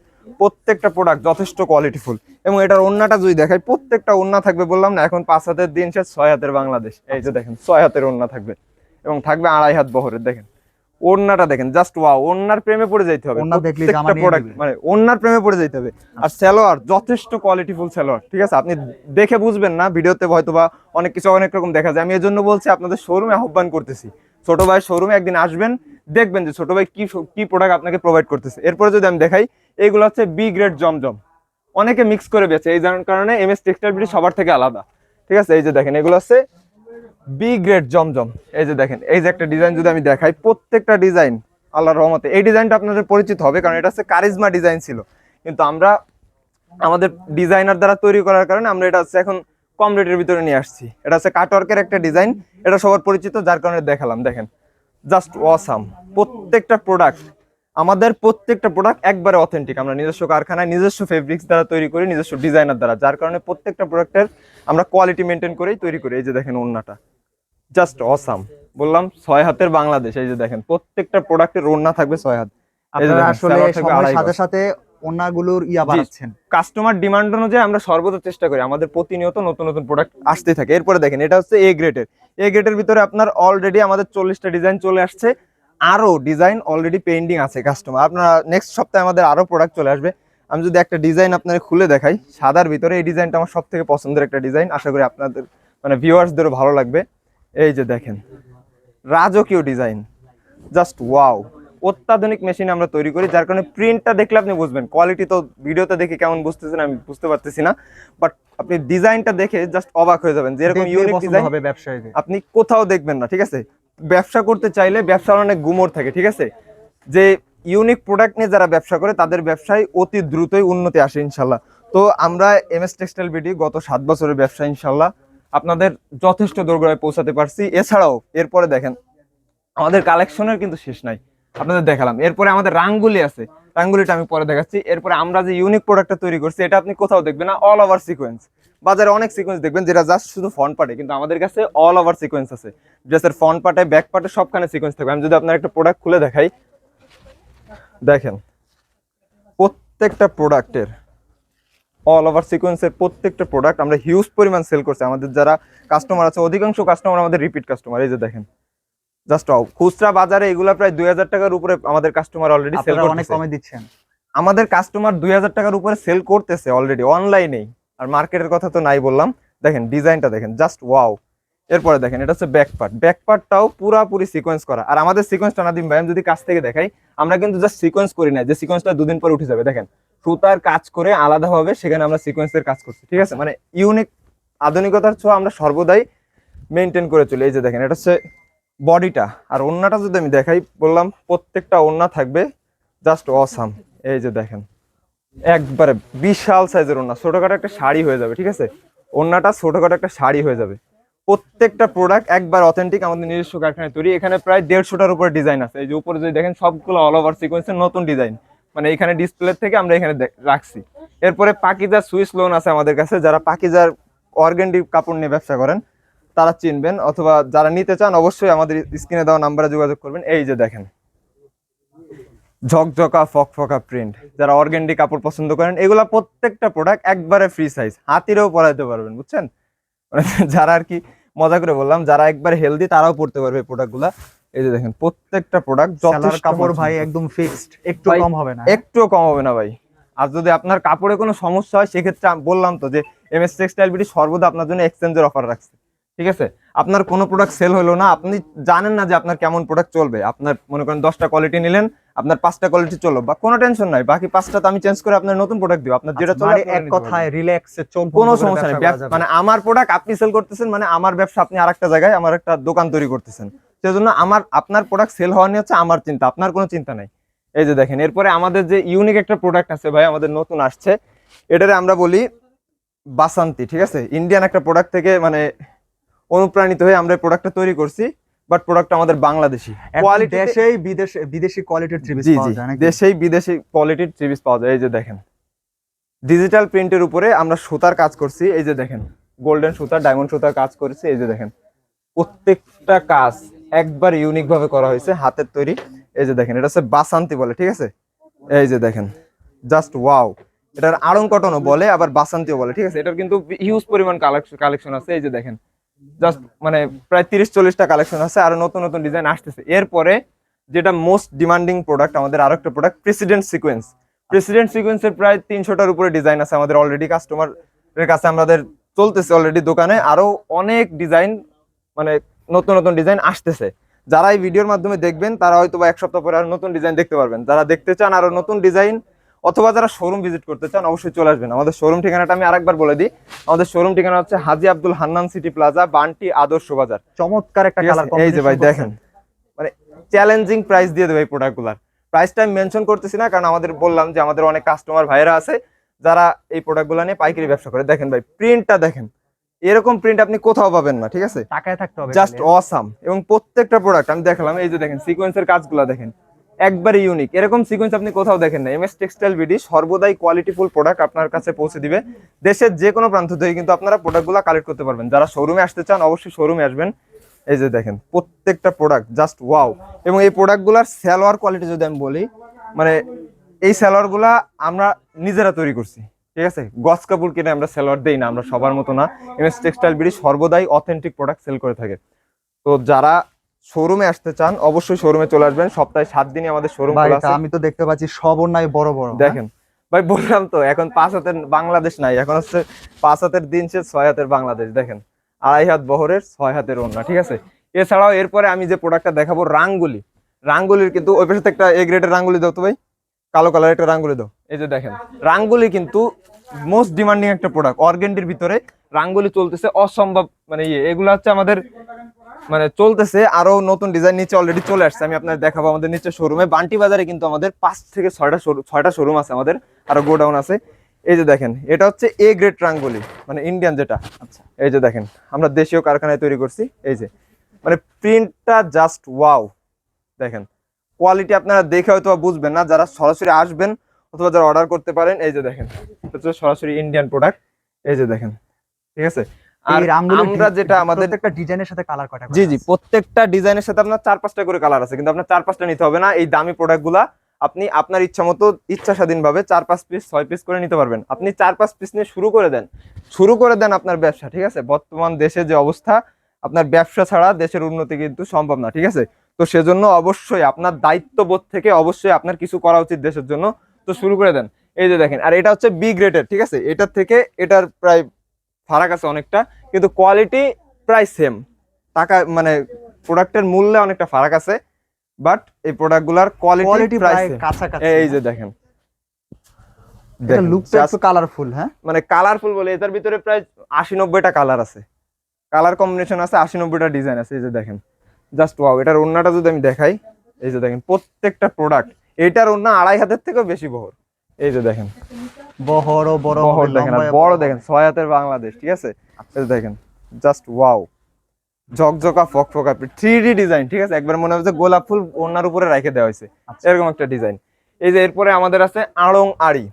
Speaker 1: প্রত্যেকটা প্রোডাক্ট যথেষ্ট কোয়ালিটিফুল এবং এটার ওন্নাটা যদি দেখাই প্রত্যেকটা ওন্না থাকবে বললাম না এখন পাঁচ হাতের দিন শেষ ছয় হাতের বাংলাদেশ। এই যে দেখেন ছয় হাতের ওন্না থাকবে এবং থাকবে আড়াই হাত বহরের দেখেন। ওন্নাটা দেখেন জাস্ট ওয়াও ওন্নার প্রেমে পড়ে যাইতে হবে। প্রত্যেকটা প্রোডাক্ট মানে ওন্নার প্রেমে পড়ে যাইতে হবে। আর সালোয়ার যথেষ্ট কোয়ালিটিফুল সালোয়ার ঠিক আছে? আপনি দেখে বুঝবেন না ভিডিওতে হয়তো বা অনেক কিছু অনেক রকম দেখা যায়। আমি এর জন্য বলছি আপনাদের শোরুমে আহ্বান করতেছি। ছোট ভাই শোরুমে একদিন আসবেন দেখবেন যে ছোট ভাই কি কি প্রোডাক্ট আপনাকে প্রোভাইড করতেছে। এরপরে যদি আমি দেখাই এইগুলো হচ্ছে বি গ্রেড জমজম। অনেকে মিক্স করে বেচে এই কারণে এম এস টেক্সটাইল সবার থেকে আলাদা। ঠিক আছে? এই যে দেখেন, এগুলো হচ্ছে বি গ্রেড জমজম। এই যে দেখেন, এই যে একটা ডিজাইন যদি আমি দেখাই, প্রত্যেকটা ডিজাইন আল্লাহর রহমতে, এই ডিজাইনটা আপনাদের পরিচিত হবে, কারণ এটা হচ্ছে কারিজমা ডিজাইন ছিল। কিন্তু আমরা আমাদের ডিজাইনার দ্বারা তৈরি করার কারণে আমরা এটা হচ্ছে এখন কম রেটের ভিতরে নিয়ে আসছি। এটা হচ্ছে কাটওয়ার্কের একটা ডিজাইন এটা সবার পরিচিত, যার কারণে দেখালাম। দেখেন জাস্ট ওয়াসাম প্রত্যেকটা প্রোডাক্ট আমাদের প্রত্যেকটা প্রোডাক্ট একবারে অথেন্টিক আমরা নিজস্ব কারখানায় নিজস্ব ফেব্রিক্স দ্বারা তৈরি করি নিজস্ব ডিজাইনার দ্বারা। যার কারণে প্রত্যেকটা প্রোডাক্টের আমরা কোয়ালিটি মেনটেন করেই তৈরি করি। এই যে দেখেন ওন্নাটা জাস্ট অসাম বললাম ছয় হাতের বাংলাদেশ। এই যে দেখেন প্রত্যেকটা প্রোডাক্টের ওন্না থাকবে ছয় হাত।
Speaker 3: আসলে সাথে সাথে ওনাগুলোর ইয়া বাড়াচ্ছেন।
Speaker 1: কাস্টমার ডিমান্ড অনুযায়ী আমরা সর্বদা চেষ্টা করি। আমাদের প্রতিনিয়ত নতুন নতুন প্রোডাক্ট আসতে থাকে। এরপরে দেখেন এটা হচ্ছে এ গ্রেডের এ গ্রেডের ভিতরে আপনার অলরেডি আমাদের চল্লিশটা ডিজাইন চলে আসছে। আরও ডিজাইন অলরেডি পেন্ডিং আছে কাস্টমার আপনারা নেক্সট সপ্তাহে আমাদের আরও প্রোডাক্ট চলে আসবে। আমি যদি একটা ডিজাইন আপনাদের খুলে দেখাই সাদার ভিতরে এই ডিজাইনটা আমার সব থেকে পছন্দের একটা ডিজাইন আশা করি আপনাদের মানে ভিউয়ার্সদেরও ভালো লাগবে। এই যে দেখেন রাজকীয় ডিজাইন জাস্ট ওয়াও অত্যাধুনিক মেশিন আমরা তৈরি করি যার কারণে প্রিন্টটা দেখলে আপনি বুঝবেন। কোয়ালিটি তো ভিডিওতে দেখে কেমন বুঝতেছেন আমি বুঝতে পারতেছি না। বাট আপনি ডিজাইনটা দেখে জাস্ট অবাক হয়ে যাবেন যেরকম ইউনিক ডিজাইন
Speaker 3: হবে ব্যবসায়ীদের।
Speaker 1: আপনি কোথাও দেখবেন না ঠিক আছে? ব্যবসা করতে চাইলে ব্যবসার অনেক গুমর থাকে, ঠিক আছে? যে ইউনিক প্রোডাক্ট নিয়ে যারা ব্যবসা করে, তাদের ব্যবসায় অতি দ্রুতই উন্নতি আসে, ইনশাল্লাহ। তো আমরা এম এস টেক্সটাইল বিডি গত সাত বছরের ব্যবসা, ইনশাল্লাহ, আপনাদের যথেষ্ট দোরগোড়ায় পৌঁছাতে পারছি। এছাড়াও, এরপরে দেখেন, আমাদের কালেকশনের কিন্তু শেষ নাই। আপনাদের দেখালাম। এরপরে আমাদের রাঙ্গুলি আছে। রাঙ্গুলিটা আমি পরে দেখাচ্ছি। এরপরে আমরা যে ইউনিক প্রোডাক্টটা তৈরি করছি, এটা আপনি কোথাও দেখবেন না অল ওভার সিকোয়েন্স বাজারে অনেক সিকোয়েন্স দেখবেন যেটা জাস্ট শুধু ফ্রন্ট পার্টে কিন্তু আমাদের কাছে অল ওভার সিকোয়েন্স আছে। ড্রেসের ফ্রন্ট পার্টে ব্যাক পার্টে সবখানে সিকোয়েন্স থাকবে। আমি যদি আপনার একটা প্রোডাক্ট খুলে দেখাই দেখেন প্রত্যেকটা প্রোডাক্টের অল ওভার সিকোয়েন্সের প্রত্যেকটা প্রোডাক্ট আমরা হিউজ পরিমাণ সেল করছি। আমাদের যারা কাস্টমার আছে অধিকাংশ কাস্টমার আমাদের রিপিট কাস্টমার এই যে দেখেন। জাস্ট অফ খুচরা বাজারে এগুলো প্রায় দুই হাজার টাকার উপরে আমাদের কাস্টমার অলরেডি সেল
Speaker 3: অনেক কমে দিচ্ছেন।
Speaker 1: আমাদের কাস্টমার দুই হাজার টাকার উপরে সেল করতেছে অলরেডি অনলাইনেই আর মার্কেটের কথা তো নাই বললাম। দেখেন, ডিজাইনটা দেখেন জাস্ট ওয়াও এরপরে দেখেন, এটা হচ্ছে ব্যাক পার্ট ব্যাক পার্টটাও পুরাপুরি সিকোয়েন্স করা। আর আমাদের সিকোয়েন্সটা নাদিম ভাই, আমি যদি কাছ থেকে দেখাই, আমরা কিন্তু জাস্ট সিকোয়েন্স করি না যে সিকোয়েন্সটা দুদিন পরে উঠে যাবে। দেখেন, সুতার কাজ করে আলাদাভাবে সেখানে আমরা সিকোয়েন্সের কাজ করছি, ঠিক আছে? মানে ইউনিক আধুনিকতার ছোঁয়া আমরা সর্বদাই মেনটেন করে চলি। এই যে দেখেন, এটা হচ্ছে বডিটা আর ওন্নাটা যদি আমি দেখাই, বললাম প্রত্যেকটা ওন্না থাকবে জাস্ট অসাম এই যে দেখেন। একবারে বিশাল সাইজের ওন্না ছোটখাটো একটা শাড়ি হয়ে যাবে, ঠিক আছে? ওন্নাটা ছোটখাটো একটা শাড়ি হয়ে যাবে। প্রত্যেকটা প্রোডাক্ট একবার অথেন্টিক আমাদের নিজস্ব কারখানায় তৈরি। এখানে প্রায় দেড়শোটার উপরে ডিজাইন আছে। এই যে উপরে যদি দেখেন, সবগুলো অল ওভার সিকোয়েন্সের নতুন ডিজাইন মানে এখানে ডিসপ্লে থেকে আমরা এখানে রাখছি। এরপরে পাকিজার সুইস লোন আছে আমাদের কাছে। যারা পাকিজার অর্গেন্ডি কাপড় নিয়ে ব্যবসা করেন, তারা চিনবেন। অথবা যারা নিতে চান, অবশ্যই আমাদের স্ক্রিনে দেওয়া নাম্বারে যোগাযোগ করবেন। এই যে দেখেন। ঝকঝকা ফকফকা প্রিন্ট যারা অর্গেন্ডি কাপড় পছন্দ করেন এগুলা প্রত্যেকটা প্রোডাক্ট একবারে ফ্রি সাইজ হাতিরেও পরাইতে পারবেন বুঝছেন? মানে যারা আর কি মজা করে বললাম যারা একবার হেলদি তারাও পড়তে পারবে প্রোডাক্টগুলা এই যে দেখেন প্রত্যেকটা প্রোডাক্ট
Speaker 3: সেলার কাপড় ভাই একদম ফিক্সড একটু কম হবে না।
Speaker 1: একটুও কম হবে না ভাই। আর যদি আপনার কাপড়ে কোনো সমস্যা হয় সেক্ষেত্রে বললাম তো যে এম এস টেক্সটাইল বিডি সর্বদা আপনার জন্য এক্সচেঞ্জের অফার রাখছে। ঠিক আছে? আপনার কোনো প্রোডাক্ট সেল হলো না আপনি জানেন না যে আপনার কেমন প্রোডাক্ট চলবে। আপনার মনে করেন দশটা কোয়ালিটি নিলেন আপনার পাঁচটা কোয়ালিটি চলো বা কোনো টেনশন নাই বাকি পাঁচটা তো আমি চেঞ্জ করে আপনার নতুন প্রোডাক্ট দিব। আপনার যেটা
Speaker 3: আচ্ছা,
Speaker 1: চলে
Speaker 3: মানে এক কথায় রিল্যাক্সে চোখ
Speaker 1: কোনো সমস্যা নেই। মানে আমার প্রোডাক্ট আপনি সেল করতেছেন মানে আমার ব্যবসা আপনি আরেকটা জায়গায় আমার একটা দোকান তৈরি করতেছেন। সেজন্য আমার আপনার প্রোডাক্ট সেল হওয়া নিয়ে হচ্ছে আমার চিন্তা আপনার কোনো চিন্তা নাই। এই যে দেখেন এরপরে আমাদের যে ইউনিক একটা প্রোডাক্ট আছে ভাই আমাদের নতুন আসছে। এটারে আমরা বলি বাসান্তি ঠিক আছে? ইন্ডিয়ান একটা প্রোডাক্ট থেকে মানে অনুপ্রাণিত হয়ে আমরা প্রোডাক্টটা তৈরি করছি। বাট প্রোডাক্ট আমাদের বাংলাদেশি। কোয়ালিটি
Speaker 3: দেশেই বিদেশে বিদেশি কোয়ালিটির থ্রি পাওয়া যায় নাকি?
Speaker 1: দেশেই বিদেশি কোয়ালিটির থ্রি পাওয়া যায়। এই যে দেখেন। ডিজিটাল প্রিন্টের উপরে আমরা সুতার কাজ করছি। এই যে দেখেন গোল্ডেন সুতা ডায়মন্ড সুতার কাজ করেছি। এই যে দেখেন প্রত্যেকটা কাজ একবার ইউনিক ভাবে করা হয়েছে হাতের তৈরি। এই যে দেখেন এটা হচ্ছে বাসান্তি বলে ঠিক আছে? এই যে দেখেন জাস্ট ওয়াও এটার আড়ং কটনও বলে আবার বাসান্তিও বলে ঠিক আছে? এটার কিন্তু হিউজ পরিমাণ কালেকশন আছে। এই যে দেখেন জাস্ট মানে প্রায় তিরিশ, চল্লিশটা কালেকশন আছে, আর নতুন নতুন ডিজাইন আসতেছে। এরপরে যেটা মোস্ট ডিমান্ডিং প্রোডাক্ট আমাদের আরও একটা প্রোডাক্ট প্রেসিডেন্ট সিকোয়েন্স প্রেসিডেন্ট সিকোয়েন্সের প্রায় তিনশোটার উপরে ডিজাইন আছে আমাদের অলরেডি কাস্টমারের কাছে, আমাদের চলতেছে অলরেডি দোকানে। আরও অনেক ডিজাইন মানে নতুন নতুন ডিজাইন আসতেছে। যারা এই ভিডিওর মাধ্যমে দেখবেন, তারা হয়তো বা এক সপ্তাহ পরে আরও নতুন ডিজাইন দেখতে পারবেন। যারা দেখতে চান আরও নতুন ডিজাইন অথবা যারা শোরুম ভিজিট করতে চান অবশ্যই চলে আসবেন। আমাদের শোরুম ঠিকানাটা আমি আরেকবার বলে দিই। আমাদের শোরুম ঠিকানা হচ্ছে হাজি আব্দুল হান্নান সিটি প্লাজা বান্টি আদর্শ বাজার।
Speaker 3: চমৎকার একটা কালার
Speaker 1: এই যে ভাই দেখেন। মানে চ্যালেঞ্জিং প্রাইস দিয়ে দেবে এই প্রোডাক্টগুলার প্রাইসটা আমি মেনশন করতেছি না কারণ আমাদের বললাম যে আমাদের অনেক কাস্টমার ভাইরা আছে যারা এই প্রোডাক্টগুলো নিয়ে পাইকারি ব্যবসা করে। দেখেন ভাই প্রিন্টটা দেখেন। এরকম প্রিন্ট আপনি কোথাও পাবেন না ঠিক আছে?
Speaker 3: টাকায় থাকতে হবে
Speaker 1: জাস্ট অসাম এবং প্রত্যেকটা প্রোডাক্ট আমি দেখালাম এই যে দেখেন সিকোয়েন্সের কাজগুলো দেখেন। একবারে ইউনিক এরকম সিকোয়েন্স আপনি কোথাও দেখেন না এমএস টেক্সটাইল বিডি সর্বদাই কোয়ালিটিফুল প্রোডাক্ট আপনার কাছে পৌঁছে দিবে। দেশের যে কোনো প্রান্ত থেকে কিন্তু আপনারা প্রোডাক্টগুলো কালেক্ট করতে পারবেন। যারা শোরুমে আসতে চান, অবশ্যই শোরুমে আসবেন। এই যে দেখেন, প্রত্যেকটা প্রোডাক্ট জাস্ট ওয়াও এবং এই প্রোডাক্টগুলোর স্যালোয়ার কোয়ালিটি যদি আমি বলি মানে এই স্যালোয়ারগুলা আমরা নিজেরা তৈরি করছি। ঠিক আছে? গস কাপড় কিনে আমরা স্যালোয়ার দেই না, আমরা সবার মতো না। এমএস টেক্সটাইল বিডি সর্বদাই অথেন্টিক প্রোডাক্ট সেল করে থাকে। তো যারা শোরুমে আসতে চান অবশ্যই শোরুমে চলে আসবেন। সপ্তাহে সাত দিনই আমাদের শোরুম খোলা আছে।
Speaker 3: আমি তো দেখতে পাচ্ছি সব অন্যায় বড় বড় হ্যাঁ?
Speaker 1: দেখেন। ভাই বললাম তো এখন পাঁচ হাতের বাংলাদেশ নাই এখন হচ্ছে পাঁচ হাতের দিন সে ছয় হাতের বাংলাদেশ দেখেন। আড়াই হাত বহরের ছয় হাতের ওন্না ঠিক আছে? এছাড়াও এরপরে আমি যে প্রোডাক্টটা দেখাবো রাঙ্গুলি। রাঙ্গুলির কিন্তু ওই পাশে একটা এ গ্রেডের রাঙ্গুলি দাও তো ভাই। কালো কালার একটা রাঙ্গুলি দাও। এই যে দেখেন রাঙ্গুলি কিন্তু মোস্ট ডিমান্ডিং একটা প্রোডাক্ট অর্গেন্ডির ভিতরে রাঙ্গুলি চলতেছে অসম্ভব মানে ইয়ে এগুলো হচ্ছে আমাদের মানে চলতেছে আরও নতুন ডিজাইন নিচে অলরেডি চলে আসছে আমি আপনার দেখাবো আমাদের নিচে শোরুমে বান্টি বাজারে কিন্তু আমাদের পাঁচ থেকে ছয়টা ছয়টা শোরুম আছে আমাদের আরও গোডাউন আছে। এই যে দেখেন এটা হচ্ছে এ গ্রেড রাঙ্গুলি মানে ইন্ডিয়ান যেটা।
Speaker 3: আচ্ছা।
Speaker 1: এই যে দেখেন আমরা দেশীয় কারখানায় তৈরি করছি এই যে। মানে প্রিন্টটা জাস্ট ওয়াও দেখেন কোয়ালিটি আপনারা দেখে হয়তো বুঝবেন না যারা সরাসরি আসবেন অথবা যারা অর্ডার করতে পারেন এই যে দেখেন সরাসরি ইন্ডিয়ান প্রোডাক্ট এই যে দেখেন ঠিক আছে? আর আমরা যেটা আমাদের
Speaker 3: প্রত্যেকটা ডিজাইনের সাথে কালার কটা
Speaker 1: জি জি প্রত্যেকটা ডিজাইনের সাথে আপনার চার পাঁচটা করে কালার আছে কিন্তু আপনার চার পাঁচটা নিতে হবে না। এই দামি প্রোডাক্টগুলা আপনি আপনার ইচ্ছা মতো ইচ্ছা স্বাধীন ভাবে চার পাঁচ পিস ছয় পিস করে নিতে পারবেন। আপনি চার পাঁচ পিস নিয়ে শুরু করে দেন। শুরু করে দেন আপনার ব্যবসা ঠিক আছে? বর্তমান দেশে যে অবস্থা আপনার ব্যবসা ছাড়া দেশের উন্নতি কিন্তু সম্ভব না ঠিক আছে? তো সেজন্য অবশ্যই আপনার দায়িত্ববোধ থেকে অবশ্যই আপনার কিছু করা উচিত দেশের জন্য। তো শুরু করে দেন। এই যে দেখেন আর এটা হচ্ছে বি গ্রেডের ঠিক আছে? এটার থেকে এটার প্রায় ফারাক আছে অনেকটা কিন্তু কোয়ালিটি প্রায় সেম টাকা মানে প্রোডাক্টের মূল্যে অনেকটা ফারাক আছে বাট এই প্রোডাক্টগুলোর কোয়ালিটি প্রায়
Speaker 3: কাছাকাছি
Speaker 1: এই যে দেখেন।
Speaker 3: এটা লুকটা একটু কালারফুল হ্যাঁ।
Speaker 1: মানে কালারফুল বলে এটার ভিতরে প্রায় আশি নব্বইটা কালার আছে। কালার কম্বিনেশন আছে আশি নব্বইটা ডিজাইন আছে এই যে দেখেন। জাস্ট ওয়াও এটার ওন্নাটা যদি আমি দেখাই এই যে দেখেন প্রত্যেকটা প্রোডাক্ট এটার ওন্না আড়াই হাতের থেকেও বেশি বহর। এই যে দেখেন।
Speaker 3: বড় বড়
Speaker 1: বহর দেখেন বড়। দেখেন ছয় হাতের বাংলাদেশ ঠিক আছে? দেখেন জাস্ট ওয়াও ঝকঝকা ফকফকা থ্রি ডি ডিজাইন ঠিক আছে? একবার মনে হচ্ছে গোলাপ ফুল ওনার উপরে রেখে দেওয়া হয়েছে।
Speaker 3: আচ্ছা।
Speaker 1: এরকম একটা ডিজাইন এই যে এরপরে আমাদের আছে আড়ং আড়ি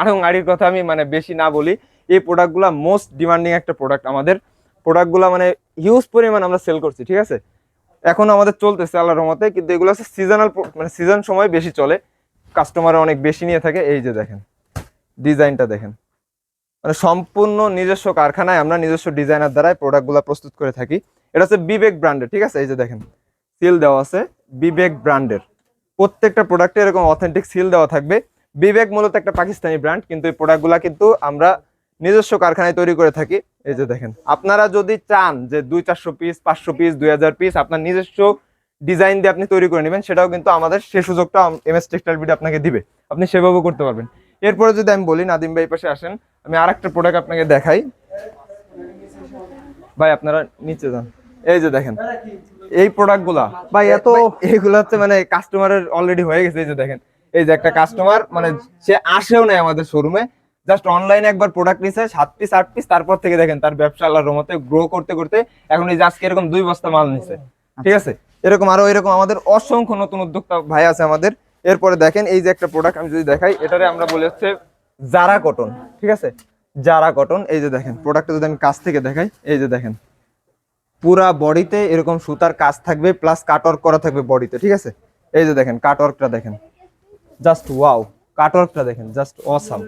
Speaker 1: আড়ং আড়ির কথা আমি মানে বেশি না বলি। এই প্রোডাক্টগুলো মোস্ট ডিমান্ডিং একটা প্রোডাক্ট আমাদের। প্রোডাক্টগুলো মানে হিউজ পরিমাণ আমরা সেল করছি ঠিক আছে? এখন আমাদের চলতেছে আল্লাহর রহমতে কিন্তু এগুলো হচ্ছে সিজনাল মানে সিজন সময় বেশি চলে। কাস্টমার অনেক বেশি নিয়ে থাকে। এই যে দেখেন। ডিজাইনটা দেখেন। মানে সম্পূর্ণ নিজস্ব কারখানায় আমরা নিজস্ব ডিজাইনার দ্বারাই প্রোডাক্টগুলো প্রস্তুত করে থাকি। এটা হচ্ছে বিবেক ব্র্যান্ডের, ঠিক আছে? এই যে দেখেন, সিল দেওয়া আছে, বিবেক ব্র্যান্ডের। প্রত্যেকটা প্রোডাক্টে এরকম অথেন্টিক সিল দেওয়া থাকবে। বিবেক মূলত একটা পাকিস্তানি ব্র্যান্ড, কিন্তু এই প্রোডাক্টগুলো কিন্তু আমরা নিজস্ব কারখানায় তৈরি করে থাকি। এই যে দেখেন, আপনারা যদি চান যে দুই চারশো পিস পাঁচশো পিস দুই হাজার পিস আপনার নিজস্ব ডিজাইন দিয়ে আপনি তৈরি করে নেবেন, সেটাও কিন্তু আমাদের সে সুযোগটা এম এস টেক্সটাইল বিডি আপনাকে দিবে। আপনি সেভাবেও করতে পারবেন। এরপরে যদি আমি বলি নাদিম ভাই পাশে আসেন আমি আরেকটা প্রোডাক্ট আপনাকে দেখাই। ভাই আপনারা নিচে যান। এই যে দেখেন এই প্রোডাক্টগুলা
Speaker 3: ভাই এত
Speaker 1: এইগুলো হচ্ছে মানে কাস্টমারের অলরেডি হয়ে গেছে এই যে দেখেন। এই যে একটা কাস্টমার মানে সে আসেও নাই আমাদের শোরুমে জাস্ট অনলাইনে একবার প্রোডাক্ট নিছে সাত পিস আট পিস তারপর থেকে দেখেন তার ব্যবসা আল্লাহর রহমতে গ্রো করতে করতে এখন এই যে আজকে এরকম দুই বস্তা মাল নিছে। ঠিক আছে? এরকম আরও এরকম আমাদের অসংখ্য নতুন উদ্যোক্তা ভাই আছে আমাদের। এরপরে দেখেন এই যে একটা প্রোডাক্ট আমি যদি দেখাই, এটারে আমরা বলে হচ্ছে জারা কটন ঠিক আছে? জারা কটন এই যে দেখেন প্রোডাক্টটা যদি আমি কাছ থেকে দেখাই, এই যে দেখেন, পুরা বডিতে এরকম সুতার কাজ থাকবে প্লাস কাটওয়ার্ক করা থাকবে বডিতে, ঠিক আছে? এই যে দেখেন কাটওয়ার্কটা দেখেন জাস্ট ওয়াও কাটওয়ার্কটা দেখেন জাস্ট অসাম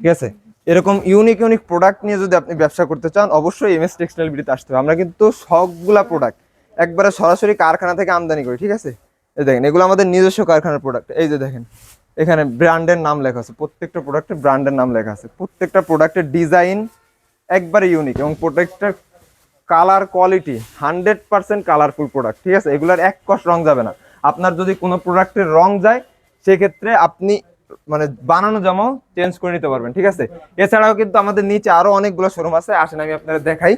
Speaker 1: ঠিক আছে? এরকম ইউনিক ইউনিক প্রোডাক্ট নিয়ে যদি আপনি ব্যবসা করতে চান, অবশ্যই এম এস টেক্সটাইল বিডিতে আসতে হবে। আমরা কিন্তু সবগুলা প্রোডাক্ট একবারে সরাসরি কারখানা থেকে আমদানি করি, ঠিক আছে? এই দেখেন, এগুলো আমাদের নিজস্ব কারখানার প্রোডাক্ট এই যে দেখেন, এখানে ব্র্যান্ডের নাম লেখা আছে, প্রত্যেকটা প্রোডাক্টের ব্র্যান্ডের নাম লেখা আছে। প্রত্যেকটা প্রোডাক্টের ডিজাইন একবারে ইউনিক এবং প্রোডাক্টটার colour quality hundred percent colourful product ঠিক আছে? এগুলার এক কষ রং যাবে না। আপনার যদি কোনো প্রোডাক্টের রং যায়, সেক্ষেত্রে আপনি মানে বানানো জামাও চেঞ্জ করে নিতে পারবেন, ঠিক আছে? এছাড়াও কিন্তু আমাদের নিচে আরও অনেকগুলো শোরুম আছে, আসেন আমি আপনাদের দেখাই।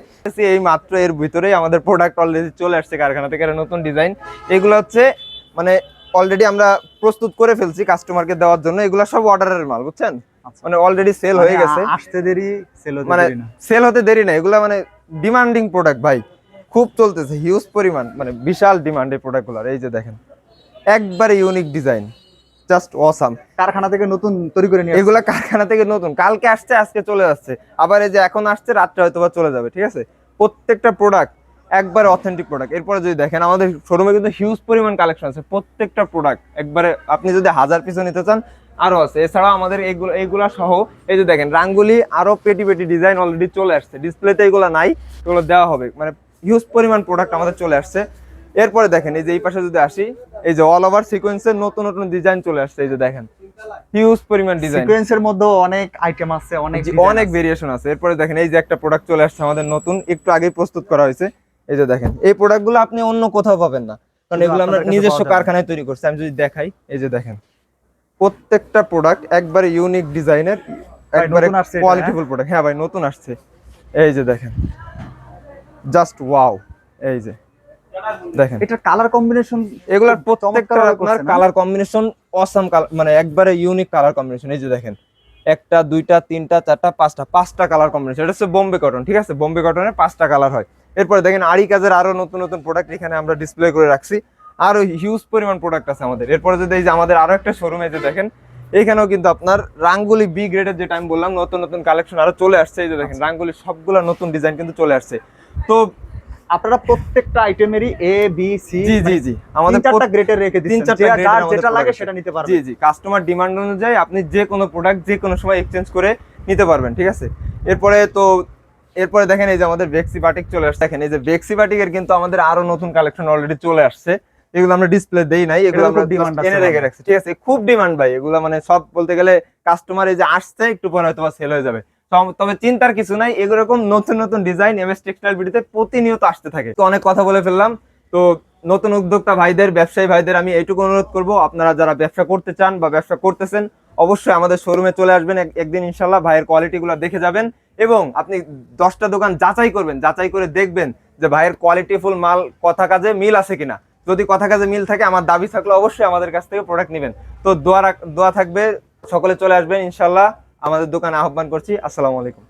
Speaker 1: এই মাত্র এর ভিতরেই আমাদের প্রোডাক্ট অলরেডি চলে আসছে কারখানা থেকে নতুন ডিজাইন এগুলো হচ্ছে মানে অলরেডি আমরা প্রস্তুত করে ফেলছি কাস্টমারকে দেওয়ার জন্য। এগুলো সব অর্ডারের মাল বুঝছেন? মানে অলরেডি সেল হয়ে গেছে।
Speaker 3: মানে আসতে দেরি সেল হতে
Speaker 1: মানে সেল হতে দেরি না। এগুলো মানে ডিমান্ডিং প্রোডাক্ট ভাই। খুব চলতেছে হিউজ পরিমাণ মানে বিশাল ডিমান্ড এই প্রোডাক্টগুলোর এই যে দেখেন একবারে ইউনিক ডিজাইন জাস্ট অসাম
Speaker 3: কারখানা থেকে নতুন তৈরি করে নিয়ে
Speaker 1: এগুলা কারখানা থেকে নতুন। কালকে আসছে আজকে চলে যাচ্ছে আবার এই যে এখন আসছে রাত্রে হয়তো বা চলে যাবে ঠিক আছে? প্রত্যেকটা প্রোডাক্ট একবারে অথেন্টিক প্রোডাক্ট এরপরে যদি দেখেন আমাদের শোরুমে কিন্তু হিউজ পরিমাণ কালেকশন আছে। প্রত্যেকটা প্রোডাক্ট একবারে আপনি যদি হাজার পিসও নিতে চান আরও আছে। এছাড়াও আমাদের এইগুলো এইগুলা সহ এই যে দেখেন রাঙ্গুলি আরও পেটি পেটি ডিজাইন অলরেডি চলে আসছে। ডিসপ্লেতে এগুলো নাই এগুলো দেওয়া হবে। মানে হিউজ পরিমাণ প্রোডাক্ট আমাদের চলে আসছে। এরপরে দেখেন এই যে এই পাশে যদি আসি এই যে অল ওভার সিকোয়েন্সের নতুন নতুন ডিজাইন চলে আসছে। এই যে দেখেন হিউজ পরিমাণ ডিজাইন
Speaker 3: সিকোয়েন্সের মধ্যে অনেক আইটেম আছে অনেক
Speaker 1: অনেক ভেরিয়েশন আছে। এরপরে দেখেন এই যে একটা প্রোডাক্ট চলে আসছে আমাদের নতুন একটু আগেই প্রস্তুত করা হয়েছে। এই যে দেখেন এই প্রোডাক্টগুলো আপনি অন্য কোথাও পাবেন না। কারণ এগুলো আমরা নিজস্ব কারখানায় তৈরি করছি আমি যদি দেখাই এই যে দেখেন প্রত্যেকটা প্রোডাক্ট একবারে ইউনিক ডিজাইনের একবারে কোয়ালিটিফুল প্রোডাক্ট হ্যাঁ? ভাই নতুন আসছে। এই যে দেখেন জাস্ট ওয়াও এই যে দেখেন।
Speaker 3: এটা কালার কম্বিনেশন
Speaker 1: এগুলার প্রত্যেকটা আপনার কালার কম্বিনেশন অসাম মানে একবারে ইউনিক কালার কম্বিনেশন এই যে দেখেন একটা দুইটা তিনটা চারটা পাঁচটা পাঁচটা কালার কম্বিনেশন এটা হচ্ছে বোম্বে কটন ঠিক আছে? বোম্বে কটনের পাঁচটা কালার হয়। এরপরে দেখেন আড়ি কাজের আরও নতুন নতুন প্রোডাক্ট এখানে আমরা ডিসপ্লে করে রাখছি। আরও হিউজ পরিমাণ প্রোডাক্ট আছে আমাদের। এরপরে যদি এই যে আমাদের আরও একটা শোরুমে যে দেখেন এইখানেও কিন্তু আপনার রাঙ্গুলি বি গ্রেডের যেটা আমি বললাম নতুন নতুন কালেকশন আরও চলে আসছে। এই যে দেখেন রাঙ্গুলি সবগুলা নতুন ডিজাইন কিন্তু চলে আসছে। তো
Speaker 3: আপনারা প্রত্যেকটা আইটেমেরই এ বি সি
Speaker 1: জি জি জি।
Speaker 3: আমাদের চারটা গ্রেডের রেখে
Speaker 1: তিন
Speaker 3: দিচ্ছেন। যার যেটা লাগে সেটা নিতে পারবেন।
Speaker 1: জি জি। কাস্টমার ডিমান্ড অনুযায়ী আপনি যে কোনো প্রোডাক্ট যে কোনো সময় এক্সচেঞ্জ করে নিতে পারবেন ঠিক আছে? এরপরে তো এরপরে দেখেন এই যে আমাদের বেক্সি বাটিক চলে আসছে। দেখেন এই যে বেক্সি বাটিকের কিন্তু আমাদের আরও নতুন কালেকশন অলরেডি চলে আসছে। এগুলো আমরা ডিসপ্লে দেই নাই এগুলো আমরা এনে রেখে রাখছি। ঠিক আছে? খুব ডিমান্ড ভাই এগুলো মানে সব বলতে গেলে কাস্টমার এই যে আসছে একটু পরে হয়তো সেল হয়ে যাবে। তবে চিন্তার কিছু নাই এরকম নতুন নতুন ডিজাইন এমএস টেক্সটাইল বিডিতে প্রতিনিয়ত আসতে থাকে। তো অনেক কথা বলে ফেললাম। তো নতুন উদ্যোক্তা ভাইদের ব্যবসায়ী ভাইদের আমি এইটুকু অনুরোধ করব আপনারা যারা ব্যবসা করতে চান বা ব্যবসা করতেছেন অবশ্যই আমাদের শোরুমে চলে আসবেন। এক- একদিন ইনশাল্লাহ ভাইয়ের কোয়ালিটিগুলো দেখে যাবেন। এবং আপনি দশটা দোকান যাচাই করবেন, যাচাই করে দেখবেন যে ভাইয়ের কোয়ালিটি ফুল মাল কথা কাজে মিল আছে কিনা। যদি কথা কাজে মিল থাকে, আমার দাবি থাকলে অবশ্যই আমাদের কাছ থেকে প্রোডাক্ট নেবেন। তো দোয়া দোয়া থাকবে, সকলে চলে আসবেন ইনশাল্লাহ আমাদের দোকানে আহ্বান করছি, আসসালামু আলাইকুম।